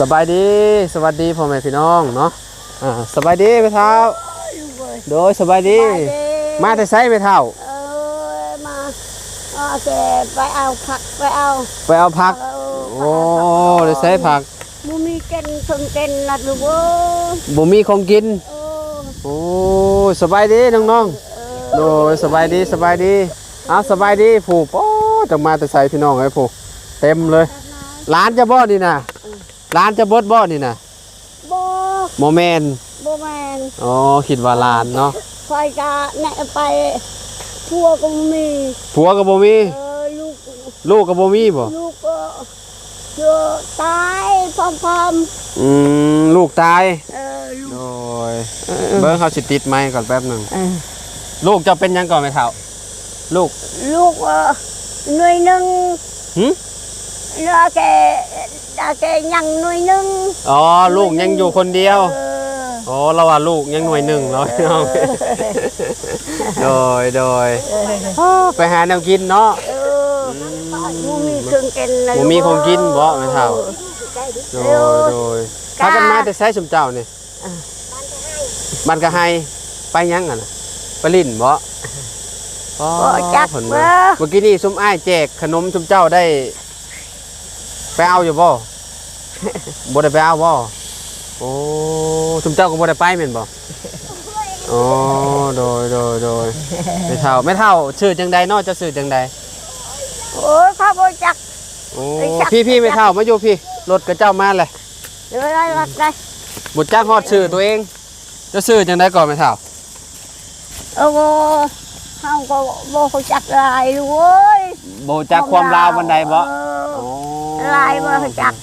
สบายดีสวัสดีพ่อแม่พี่น้องเนาะอ่าสบายดีไปเท้า โดยสบายดี มาแต่ไซไปเท้าเออมาโอเคไปเอาผักไปเอาไปเอาผักเาโอ้ได้ไซผักมูมีเกนทงเกนนะลูกเอ้ยบ่มีของกินเออโอ้สบายดีน้องๆโดยสบายดีสบายดีเอาสบายดีผูกโอ้จังมาแต่ไซพี่น้องไอ้ผูกเต็มเลยร้านจะบ่นี่นะ ร้านจะเบดบ่นี่นะโบโมเมนโบแมนอ๋อคิดว่าร้านเนาะไฟกะแนะไปพัวก็มีผัวก็บ่มีเออลูกลูกก็บ่มีบ่ลูกก็เจอตายพร้อมอืมลูกตายๆเออลูกโดยเบิ้งเขาสิติดไม้ก่อนแป๊บหนึ่งเออลูกจะเป็นหยังก่อนไหมเท่า ลูกลูกเออหน่วยหนึ่งหึ เหลือแกแกยังหน่วยหนึ่งอ๋อลูกยังอยู่คนเดียวเอออ๋อเราว่าลูกยังหน่วยหนึ่งเนาะพี่น้องโดยโดยไปหาแนวกินเนาะเออมูมีเครื่องกินนะบ่มีของกินบ่แม่เฒ่าโดยโดยพากันมาแต่ใช้สมเจ้านี่บ้านกะไฮไปหยังกันน่ะไปลิ้นบ่อ๋อบ่จักเพิ่นเบ้ว่าเมื่อกี้นี่ซุมอ้ายแจกขนมซุมเจ้าได้ ไปเอาอยู่บ่บ่ได้ไปเอาบ่โอ้ซุมเจ้าก็บ่ได้ไปแม่นบ่อ๋อโดยโดยโดยไม่เท่าไม่เท่าชื่อจังใดเนาะจะชื่อจังใดโอ้ยข้าบจักโอ้ไอ้จักพี่พี่ไม่เท่ามาอยู่พี่รถกระเจ้ามาเลยเดี๋ยวได้รักได้บ่จักฮอดชื่อตัวเอง จะชื่อจังใดก่อนไม่เท่าเออโบเขาก็โบเขาจักลายลูกเอ้ยบ่จักความลาวบันไดบ่เอโอ้อ ลายบ่เขาจัก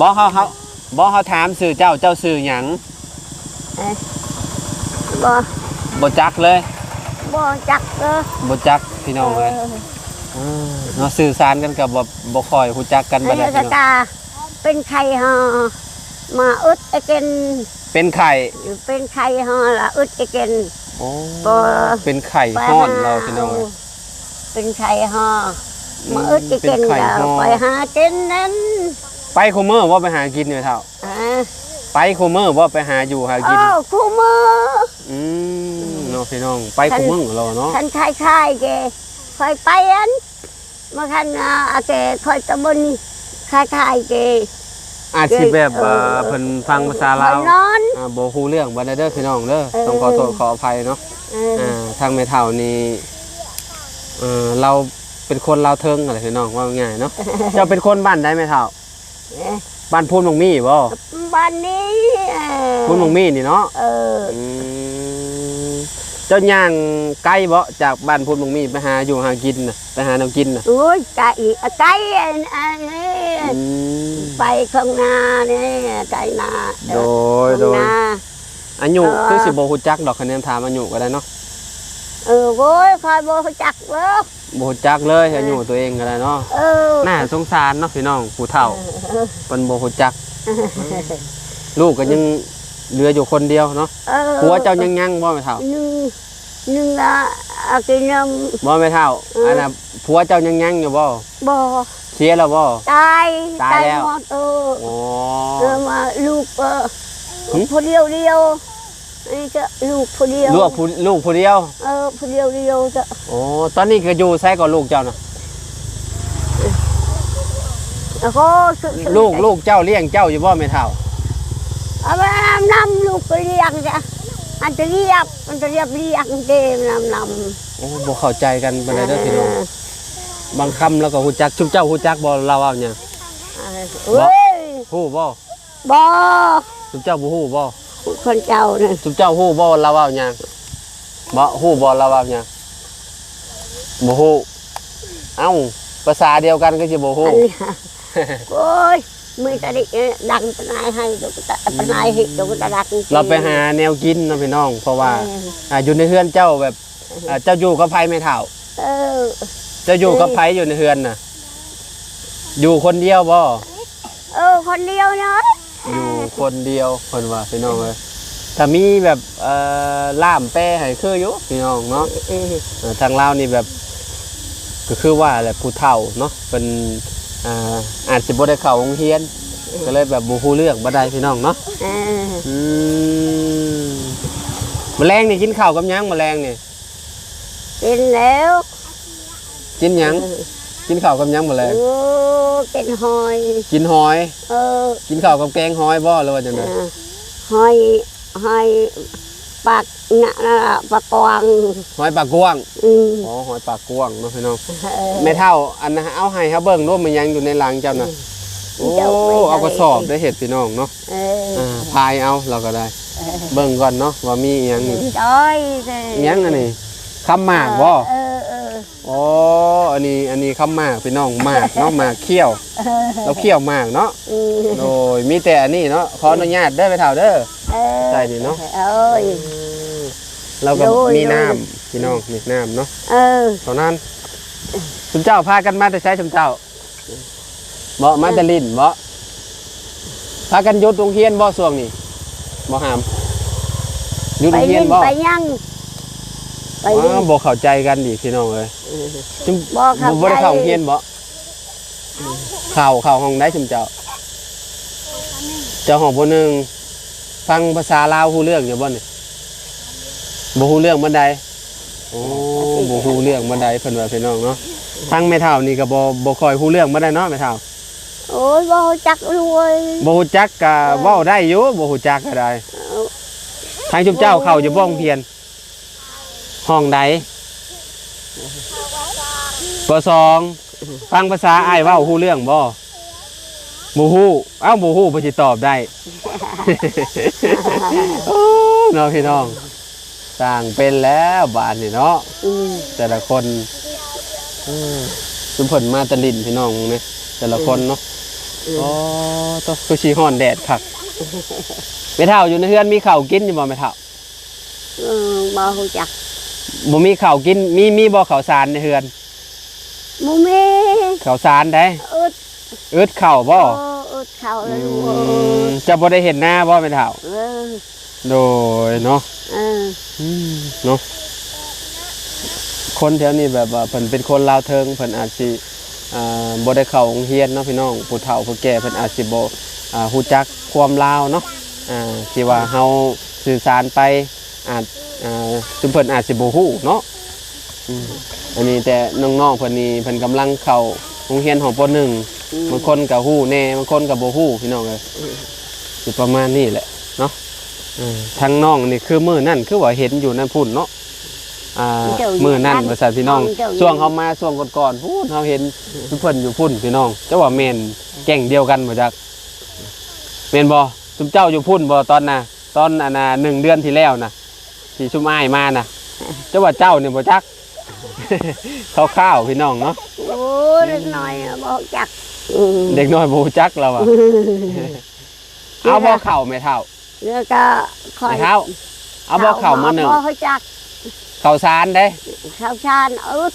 บ่เฮาเฮาบ่เฮาถามชื่อเจ้าเจ้าชื่อหยังบ่บ่จักเลยบ่จักเออบ่จักพี่น้องเลยเนาะสื่อสารกันกับบ่บ่ค่อยฮู้จักกันไอ้บ่ได้กะพี่น้องตาเป็นไข่ฮะมาอึดไอเกนเป็นไข่เป็นไข่ฮะละอึดไอเกนโอ้บ่เป็นไข่ฮ้อนเราพี่น้องเอ้ยเป็นไข่ฮะ มาอึดไอเป็เกนนไข่แล้วฮ้อไปหากินนั้นไปคุมื้อว่าไปหากินอยู่เท่า อ่าไปคุมื้อว่าไปหาอยู่หากิน อ้าวคู่มืออืมเนาะพี่น้อง ไปคุมื้อเราเนาะ คันคล้ายๆแกคอยไปอันมาคันอาแกคอยตะบนคล้ายๆแกอาจสิแบบเอ่อเออเพิ่นฟังภาษาคลาอยวนอน อ่าบ่ฮู้เรื่องบ่ได้เด้อพี่น้องเด้อ เออ ต้องขอโทษขออภัยเนาะ เอออ่าทางแม่เฒ่านี่เออเรา เป็นคนลาวเทิงอะไรพี่น้องว่าง่ายๆเนาะ เจ้าเป็นคนบ้านใดแม่เฒ่าเอ๊ะบ้านพูนบงมี่บ่บ้านนี้เออพูนบงมี่นี่เนาะเอออืมเจ้าย่างไกลบ่จากบ้านพูนบงมี่ไปหาอยู่หากินน่ะไปหาแนวกินน่ะโอ้ยไก่ไก่อันอันนี้อืมไปข้างหน้านี่ไก่นาโดยโดข้างยหน้าอายุเออคือสิบ่ฮู้จักดอกคะแนนถามอายุก็ได้เนาะ เออโว้ยคอยโบเขาจักเว้ยบ่ฮู้จักเลยอายุตัวเองก็ได้เนาะเออน่าสงสารเนาะพี่น้องผู้เฒ่าเพิ่นบ่ฮู้จัก ลูกก็ยังเหลืออยู่คนเดียวเนาะเออผัวเจ้ายังยังบ่แม่เฒ่าหนึ่งหนึ่งละอากินยบ่แม่เฒ่าเอออัอันน่ะผัวเจ้ายังยังอยู่บ่ำบ่เสียแล้วบ่ตายตายแล้วหมดเออโอ้เออมาลูกเออหึผู้เดียวเดียว นี่จะลูกผู้เดียวลูกผู้ลูกผู้เดียว เออผู้เดียวเดียวจะโอ้ตอนนี้ก็อยู่ใช้กับลูกเจ้าน่ะแล้วก็สุดลูกลูกเจ้าเลี้ยงเจ้าอยู่บ่แม่เฒ่าเอาไปนำลูกไปเลี้ยงจ้ะอันจะเรียบอันจะเรียบเลี้ยงเต็มนำนำโอ้บ่เข้าใจกันปานใดเด้อพี่น้องบางคำแล้วก็ฮู้จักชุบเจ้าฮู้จักบ่เราเอาหยังเฮ้ยฮู้บ่บ่ชุบเจ้าบ่ฮู้บ่ คนเจ้านั่นชุบเจ้าฮู้บ่เราเอาหยังบ่ฮู้บ่เราเอาหยังบ่ฮู้เอ้าภาษาเดียวกันก็สิบ่ฮู้อันนี้โอ้ยมือตะดิดังปนายให้ดอกตะปนายให้ดอกตะดักเราไปหาแนวกินเนาะพี่น้อง เพราะว่าเอออ่าอยู่ในเฮือนเจ้าแบบอ่าเจ้าอยู่กับไผไม่เท่า เออ เจ้าอยู่กับไผอยู่ในเฮือนน่ะ อยู่คนเดียวบ่ เออ คนเดียวเนาะอยู่ คนเดียวเพิ่นว่าพี่น้องเอ้ยถ้ามีแบบเอ่อล่ามแป้ให้คืออยู่พี่น้องเนาะเออเอ่อทางลาวนี่แบบ ก็คือว่าแหละผู้เฒ่าเนาะเป็นอ่าอาจสิบ่ได้เข้าโรงเรียนเก็เลยแบบบ่ฮู้เรื่องบ่ได้พี่น้องเนาะเอออืมแมลงนี่กินข้าวกับหยังแมลงนี่กินแล้ว กินหยัง กินข้าวกับหยังแมลงโอ้กินหอย กินหอย เออกินข้าวกับแกงหอยบ่หรือว่าจังไดหอยหอยปากหนะนะปากกวางหอยปากกวางอืมอ๋อหอยปากกวางเนาะพี่น้องเออ แม่เฒ่าอันนะเอาให้เฮาเบิ่งรูปมันยังอยู่ในหลังเจ้าน่ะโอ้เจ้าไปให้เอากระสอบได้เห็ดพี่น้องเนาะเอออ่าพายเอาเราก็ได้เบิ่งก่อนเนาะว่ามีอีหยังนี่ จ้อยเลยอีหยังอันนี้คำหมากบ่เออเอออ๋อ อันนี้อันนี้คำหมากพี่น้องหมากเนาะหมากเคี้ยวเออเราเคี้ยวหมากเนาะอืมโดยมีแต่อันนี้เนาะขออนุญาตเด้อไปเท่าเด้อเออใช่ดิเนาะเอ้ยเราก็โดยมีโดยน้ำพี่น้องมีน้ำเนาะเออเท่านั้นชุมเจ้าพากันมาแต่ใช้ชุมเจ้าบ่มาแต่ลินบ่พากันหยุดโรงเรียนบ่ช่วงนี้บ่หามหยุดไปโรงเรียเล่นนบ่ไปยัง ไปอ๋เล่นอบ่เข้าใจกันดิพี่น้องเอ้ยจุมบ่เข้าบ่ได้ใจเข้าโรงเรียนบ่เข้าเข้าห้องได้ชุมเจ้า เจ้าห้องบ่หนึงฟังภาษาลาวฮู้เรื่องอยู่บ่นี่บ่ฮู้เรื่องบันไดโอ้บ่ฮู้เรื่องบันไดเพิ่นว่าพี่น้องเนาะทางแม่เฒ่านี่ก็บ่บ่ค่อยฮู้เรื่องบันไดเนาะแม่เฒ่าโอ้ยบ่จักรวยบ่ฮู้จักก็เว้าได้อยู่บ่ฮู้จักก็ได้ทางชุมเจ้าเข้าอยู่บ่โรงเรียน ห้องใดปสองฟังภาษาอ้ายเว้าฮู้เรื่องบ่บ่ฮู้เอ้าบ่ฮู้เพิ่นสิตอบได้ โอ้เนาพี่น้องสร้างเป็นแล้วบาดนี่เนาะแต่ละคนสุมผลมาตะลินพี่น้องเนี่ยแต่ละคนเนาะอ๋อตัวคือชีฮ้อนแดดคักไม่เท่าอยู่ในเฮือนมีข้าวกินอยู่บ่ไม่เท่าเออบ่ฮู้จัก บ่มีข้าวกินมีมีบ่ข้าวสารในเฮือนบ่มีข้าวสารได้อึดอึดข้าวบ่โอ้อึดเข้าเลยลูกอืเอ้มยจะบ่ได้เห็นหน้าบ่ไม่เท่าเออโดยเนาะเอออืมเนาะคนแถวนี้แบบว่าเพิ่นเป็นคนลาวเทิงเพิ่นอาจสิอ่าบ่ได้เข้าโรงเรียนเนาะพี่น้องผู้เฒ่าผู้แก่เพิ่นอาจสิบ่อ่าฮู้จักความลาวเนาะอ่าที่ว่าเฮาสื่อสารไปอาจอ่า จุมเพิ่นอาจสิบ่ฮู้เนาะอืมอันนี้แต่น้องๆเพิ่นนี่เพิ่นกำลังเข้าโรงเรียนของป .1 บางคนก็ฮู้แน่บางคนก็บ่ฮู้พี่น้องเอ้ยสิประมาณนี้แหละเนาะอืมทางน้องนี่คือมื้อนั่นคือว่าเห็นอยู่นั่นพุ่นเนาะอ่ามื้อนั่นว่าซั่นพี่น้องช่วงเขามาช่วงก่อนๆพูดเขาเห็นเพิ่นอยู่พุ่นพี่น้องเจ้าว่าแม่นแก่งเดียวกันบ่จักแม่นบ่ซุมเจ้าอยู่พุ่นบ่ตอนน่ะตอนอันน่ะหนึ่งเดือนที่แล้วน่ะ ที่ชุมอ้ายมาน่ะเจ้าว่าเจ้านี่บ่จักข้าวๆพี่น้องเนาะโอ้ยเล็กน้อยอะบ่ฮู้จักอืมเด็กน้อยบ่รู้จักแล้วอะเอาบ่เข้าแม่เฒ่าแล้วก็คอยแม่เฒ่าเอาบ่เข้ามาหนึ่งบ่ฮู้จักข้าวสารเด้ข้าวชานอึด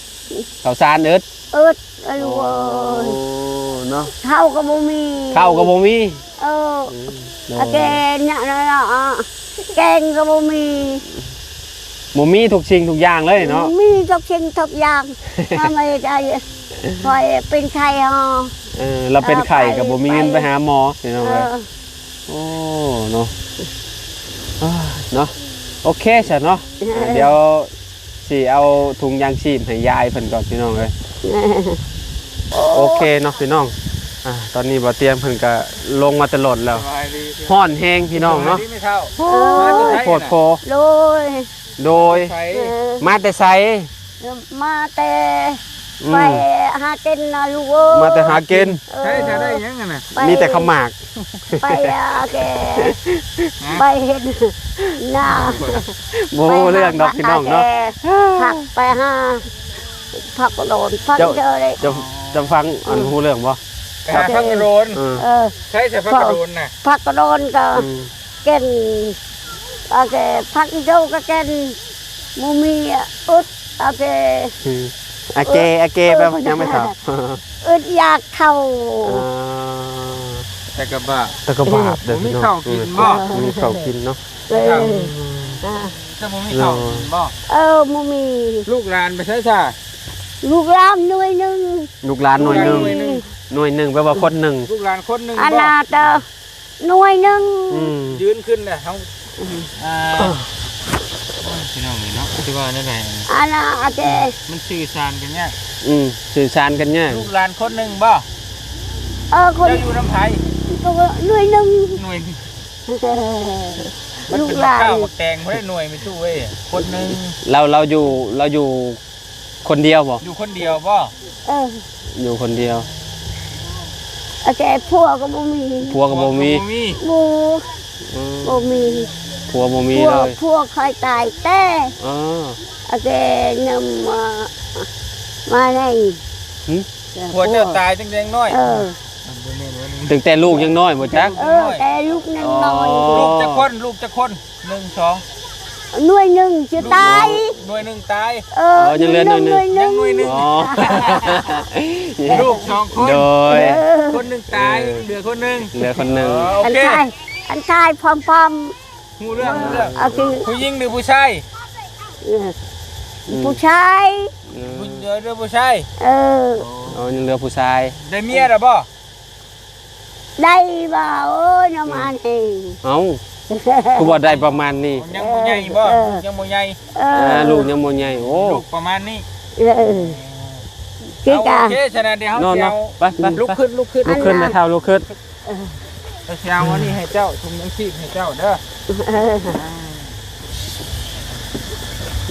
ข้าวสารอึดอึดเอ้ยลูกเอ้ยเนาะข้าวก็บ่มีข้าวก็บ่มีเอออะแกงเนี่ยนะอะแกงก็บ่มี บ่มีทุกสิ่งทุกอย่างเลยเนาะ มีทุกสิ่งทุกอย่างทำไมได้คอยเป็นไข้ฮะเออเราเป็นไข่กับไปบ่มีเงินไปไปหาหมอพี่น้องเอเอ้ยอโอ้เนาะอ่าเนาะโอเคใช่เนาะอ่าเดี๋ยวสิเอาถุงยางชีพให้ยายเพิ่นก่อนพี่น้องเอ้ยโอเคเนาะพี่น้องอ่าตอนนี้บ่เตรียมเพิ่นก็ลงมาตลอดแล้วสบายดีฮ้อนแฮงพี่น้องเนาะสบยดีไม่เท่าโอ้โคตรโพโดย โดยใช้เออมาแต่ไส มาแต่อืไปมหากินนะลูกเอ้ยมาแต่หากินเออใช้จะได้ยังไงน่ะไปมีแต่ขาวหมาก ไปอะแกไปเห็นหน้าโอ้เรื่องดอกพี่น้องเนาะผักไปหาผักโดนผักเจ้าเจอเลยจะจะฟังอันฮู้เรื่องบ่ไปหาพักกระโดนเออเออใช้แต่พักกระโดนน่ะผักโดนก็อืมกิน โอเคผักเจ้าก็กินมูมีอึดโอเคอืมอาเกอาเกแปลว่ายังไม่ถามอึดอยากเข้าอ่าแต่กระบะแต่ก็บาปเด้อผมมีพี่น้องข้าวกินบ่อืมมีข้าวกินเนาะเลยครับอ่าถ้าผมมีข้าวกินบ่เออมูมีลูกหลานไปใช้ซะลูกหลานหน่วยหนึ่งลูกหลานหน่อยหนึงหน่วยหนึ่งหน่วยหนึ่งแปลว่าคนหนึ่งลูกหลานคนหนึ่งอันบ่น่ะเตอหน่วยหนึงอืมยืนขึ้นเลยทั้ง อ่าพี่น้องนี่เนาะที่ว่านั่นแหละอันน่ะเตมันสื่อสารกันเนี่ยากอืมสื่อสารกันเนี่ยลูกหลานคนหนึ่งบ่เออคนเจ้าอยู่น้ำไทยหน่วยหนึงหน่วยมันลูกเป็นหลานข้าวบักแตงไม่ได้หน่วยไม่ตู้เว้ยคนหนึ่งเราเราอยู่เราอยู่คนเดียวบ่อยู่คนเดียวบ่เอออยู่คนเดียวแต่พวกก็บ่มีผัวกับบ่มีมีหมูอืมบ่มี ผัวบ่มีพวเลกยพวกใครตายแต่อ๋อแต่นำมามาในหึหัวเจ้าตายจังแดงน้อยเออถึงแต่ลูกยังน้อยบ่จัก เออแต่ลูกนั่นน้อยอ๋อลูกจะคนลูกจะคนหนึ่งสองหน่วยหนึ่งจะตายหน่วยหนึ่งตาย เอออยังเหลือหน่วยหนึ่ง ยังหน่วยหนึ่ง อ๋อลูกสองคน โดยเออคนหนึ่งตายเหลือคนหนึ่งเหลือคนหนึ่งอ๋อโออันเคชายอันชายพร้อม พร้อมหูเรื่องหูเรื่องเอาคือผู้หญิงหรือผู้ชายเออผู้ชายอืมผู้เจอเรื่องผู้ชายเอออ๋อยังเหลือผู้ชายได้เมียหรือบ่ได้บ่าโอ้ยน้ำมันเองเอ้าคือว่าได้ประมาณนี้ยังบ่ใหญ่บ่เออยังบ่ใหญ่เออ่าอลูกยังบ่ใหญ่โอ้ลูกประมาณนี้เออคือเอากาโอเคฉะนั้นเดี๋ยวเขานอนสิเนาะเอาไปไปลุกขึ้นลุกขึ้นลุกขึ้นนะเท่าลุกขึ้น เอาสิเอาอันนี้ให้เจ้าถุงยังชีพให้เจ้าเด้อเอ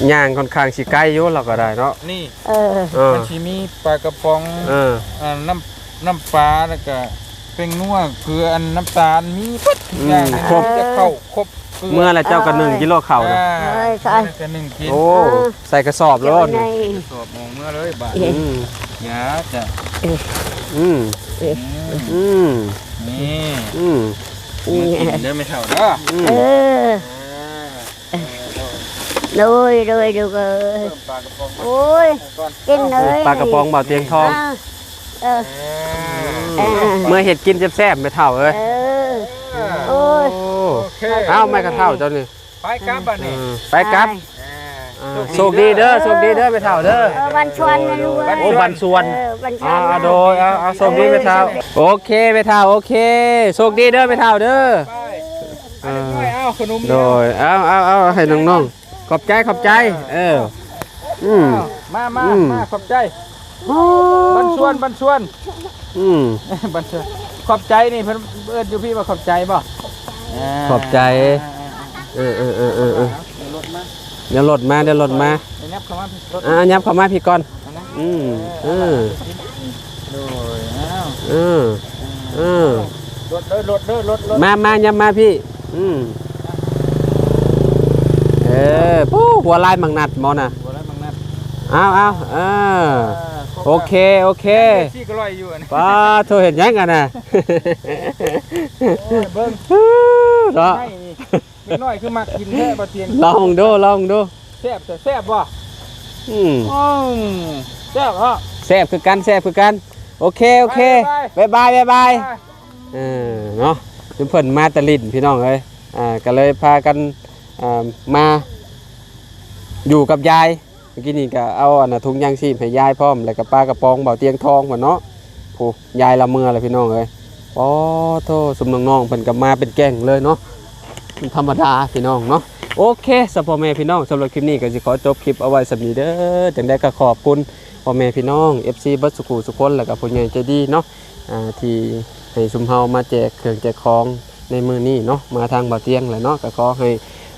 อย่างค่อนข้างสิใกล้อยู่เราก็ได้เนาะนี่เออเออมันสิมีปลากระป๋องเอออ่าน้ำน้ำปลาแล้วก็เป็นนัวคืออันน้ำตาลมีปัดทุกอย่างอืมครบจะเข้าครบกลืเมื่อไรเจ้าก็หนึ่งกิโลเข่าน่ะอ่าเอ้ยใช่จะหนึ่งกินโอ้ใส่กระสอบเดี๋แล้ยววในสอบมองเมื่อเลยบาทเอ๊ะอืมยาจะ อืมอืมอืมนี่อืมมันกินเด้อไม่เท่าเด้ออืมเอออ่าโดยโดยดูเออเพิ่มปลากระป๋องมาโอ้ยก่อนกินเลยปลากระป๋องเบาเตียงทองาเอออ่าเออเมื่อเห็ดกินแซ่บๆไม่เท่าเอ้ยเอออ่าโอ้ยโอ้โอเคเอ้าไม่กระเท่าเจ้านี่ไปกลับบ้านเอนี่อไปกลับอ่าอ่า โชคดีเด้อโชคดีเด้อไม่เท่าเด้อ เออวันชวนนะลูกเอ้ยโอ้บันส่วน เออวันชวอ่านนะ โดยเอาเอาโชคดีไม่เท่าโอเคไม่เท่าโอเคโชคดีเด้อไม่เท่าเด้อไปอันนี้ไม่เอาขนมโดยเอาเอาเอาให้น้องๆขอบใจขอบใจ เอออืม มามาอืม มาขอบใจโอ้บันชวนบันชวน อืมบันชวนขอบใจนี่เพิ่นเอิ้นอยู่พี่ว่าขอบใจบ่าขอบใจ เออเออเออเออเออเดี๋ยวรถมา เดี๋ยวรถมาเดี๋ยวรถมาเดี๋ยวนับเข้ามาพี่รถอ่ายับเข้ามาพี่ก่อนเอานะอืมเออโดยอ้าวเออเออรถเด้อรถเด้อรถรถมามายับมาพี่ อืมเออปู้หัวลายมังนัดหมอน่ะบ่แล้วมังนัดเอาเอาเออโอเคโอเคที่ก็ลอยอยู่อันนี้ป้าเธอเห็นยังกันน่ะ โอ้ยเบิ่งเนาะ ให้นี่ เล็กน้อยคือมักกินแท้บ่เตียงลองดูลองดูแซ่บแต่แซ่บบ่อืมอืมแซ่บฮะแซ่บคือกันแซ่บคือกัน โอเคโอเคบ๊าบายยบายบายบายไปเออเนาะทุกเพิ่นมาแตะลินพี่น้องเอ้ยอ่าก็เลยพากันอ่ามาอยู่กับยายเมื่อกี้นี่ก็เอาอันน่ะถุงยางชีพให้ยายพร้อมแล้วก็ปลากระป๋องเบาเตียงทองพ่นเนาะผู้ยายละเมือเลยพี่น้องเอ้ยโอ้โทสมน้องๆเพิ่นก็มาเป็นแก๊งเลยเนาะ ธรรมดาพี่น้องเนาะโอเคสำหรับพ่อแม่พี่น้องสำหรับคลิปนี้ก็สิขอจบคลิปเอาไว้สำนี้เด้อจังได้ก็ขอบคุณพ่อแม่พี่น้อง FC บัดสุขุสุคนแล้วก็ผู้ใหญ่ใจดีเนาะที่ให้ชุมเฮามาแจกเครื่องแจกของในมือนี้เนาะมาทางบ่อเตียงแหละเนาะก็ขอให้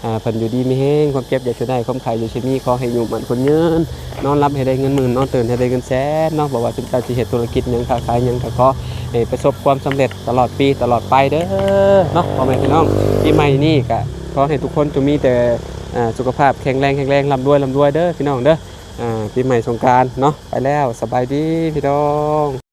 อ่าเพิ่นอยู่ดีมีแฮงความเจ็บอย่าช่วยได้ความไข่อย่าช่วยมีขอให้อยู่มันคนยืนนอนรับให้ได้เงินหมื่นนอนตื่นให้ได้เงินแสนเนาะบอกว่าจุดการสิเฮ็ดธุรกิจยังค้าขายยังก็ขอ ให้ประสบความสำเร็จตลอดปีตลอดไปเด้อเนาะพ่อแม่พี่น้องปีใหม่นี่ก็ขอให้ทุกคนจะมีแต่สุขภาพแข็งแรงแข็งแรงร่ำรวยร่ำรวยเด้อพี่น้องเด้ออ่าปีใหม่สงกรารเนาะไปแล้วสบายดีพี่น้อง